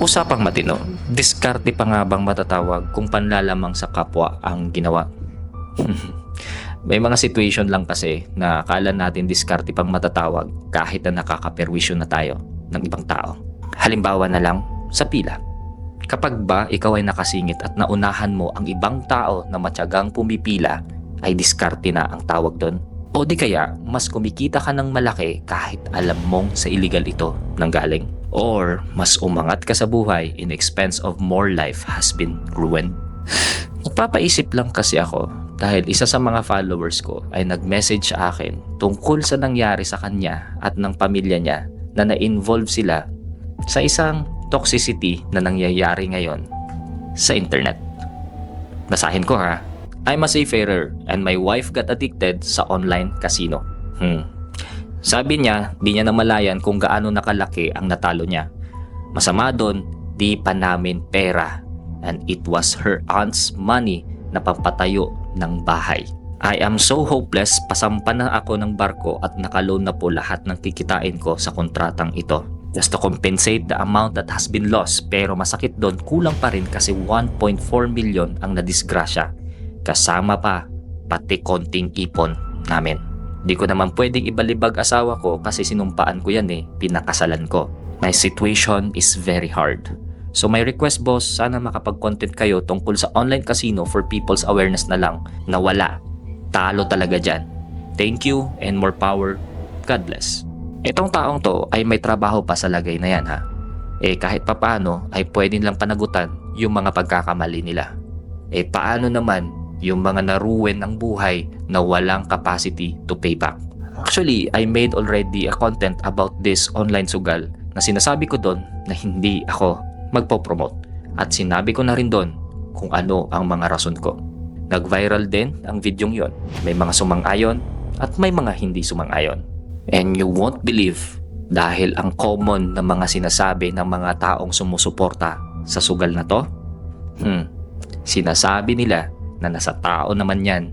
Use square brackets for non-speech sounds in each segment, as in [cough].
Usapang matino, diskarte pa nga bang matatawag kung panlalamang sa kapwa ang ginawa? [laughs] May mga situation lang kasi na akala natin diskarte pang matatawag kahit na nakakaperwisyo na tayo ng ibang tao. Halimbawa na lang sa pila. Kapag ba ikaw ay nakasingit at naunahan mo ang ibang tao na matyagang pumipila, ay diskarte na ang tawag doon? O di kaya, mas kumikita ka ng malaki kahit alam mong sa illegal ito nang galing? Or mas umangat ka sa buhay in expense of more life has been ruined? Nagpapaisip lang kasi ako dahil isa sa mga followers ko ay nag-message sa akin tungkol sa nangyari sa kanya at ng pamilya niya na na-involve sila sa isang toxicity na nangyayari ngayon sa internet. Basahin ko ha. I'm a seafarer and my wife got addicted sa online casino. Hmm. Sabi niya, di niya namalayan kung gaano nakalaki ang natalo niya. Masama doon, di pa namin pera and it was her aunt's money na pampatayo ng bahay. I am so hopeless, pasampa na ako ng barko at nakaloan na po lahat ng kikitain ko sa kontratang ito. Just to compensate the amount that has been lost pero masakit doon kulang pa rin kasi 1.4 million ang nadisgrasya. Kasama pa pati konting ipon namin. Di ko naman pwedeng ibalibag asawa ko kasi sinumpaan ko yan eh, pinakasalan ko. My situation is very hard. So my request boss, sana makapag-content kayo tungkol sa online casino for people's awareness na lang na wala. Talo talaga dyan. Thank you and more power. God bless. Itong taong to ay may trabaho pa sa lagay na yan ha. Eh kahit papaano ay pwede lang panagutan yung mga pagkakamali nila. Eh paano naman yung mga naruwen ng buhay na walang capacity to pay back? Actually, I made already a content about this online sugal na sinasabi ko doon na hindi ako magpo-promote. At sinabi ko na rin doon kung ano ang mga rason ko. Nag-viral din ang videong yon. May mga sumang-ayon at may mga hindi sumang-ayon. And you won't believe dahil ang common na mga sinasabi ng mga taong sumusuporta sa sugal na to, hmm, sinasabi nila na nasa tao naman yan,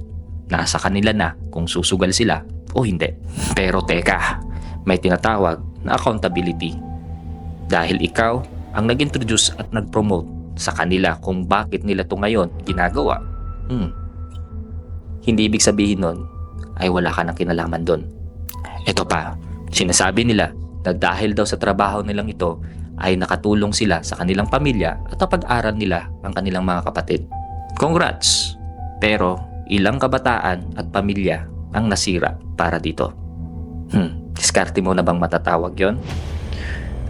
nasa kanila na kung susugal sila o hindi. Pero teka, may tinatawag na accountability. Dahil ikaw ang nag-introduce at nag-promote sa kanila kung bakit nila to ngayon ginagawa. Hmm. Hindi ibig sabihin nun ay wala ka ng kinalaman doon. Ito pa, sinasabi nila na dahil daw sa trabaho nilang ito ay nakatulong sila sa kanilang pamilya at napag-aral nila ang kanilang mga kapatid. Congrats! Pero ilang kabataan at pamilya ang nasira para dito. Hmm, diskarte mo na bang matatawag yon?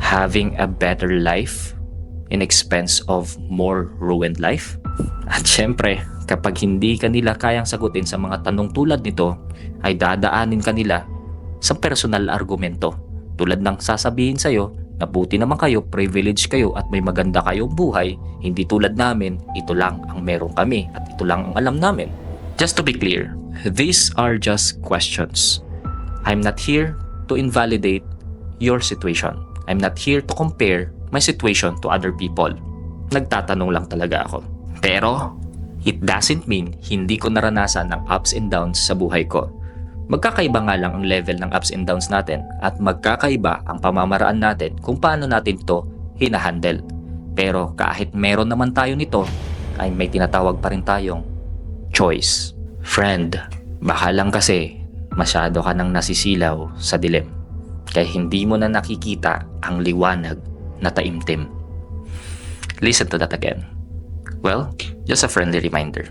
Having a better life in expense of more ruined life? At syempre, kapag hindi ka nila kayang sagutin sa mga tanong tulad nito, ay dadaanin ka nila sa personal argumento. Tulad ng sasabihin sa'yo na buti naman kayo, privilege kayo at may maganda kayong buhay, hindi tulad namin, ito lang ang meron kami at ito lang ang alam namin. Just to be clear, these are just questions. I'm not here to invalidate your situation. I'm not here to compare my situation to other people. Nagtatanong lang talaga ako. Pero, it doesn't mean hindi ko naranasan ng ups and downs sa buhay ko. Magkakaiba nga lang ang level ng ups and downs natin at magkakaiba ang pamamaraan natin kung paano natin to hinahandle. Pero kahit meron naman tayo nito, ay may tinatawag pa rin tayong choice. Friend, baka lang kasi masyado ka nang nasisilaw sa dilim. Kaya hindi mo na nakikita ang liwanag na taimtim. Listen to that again. Well, just a friendly reminder.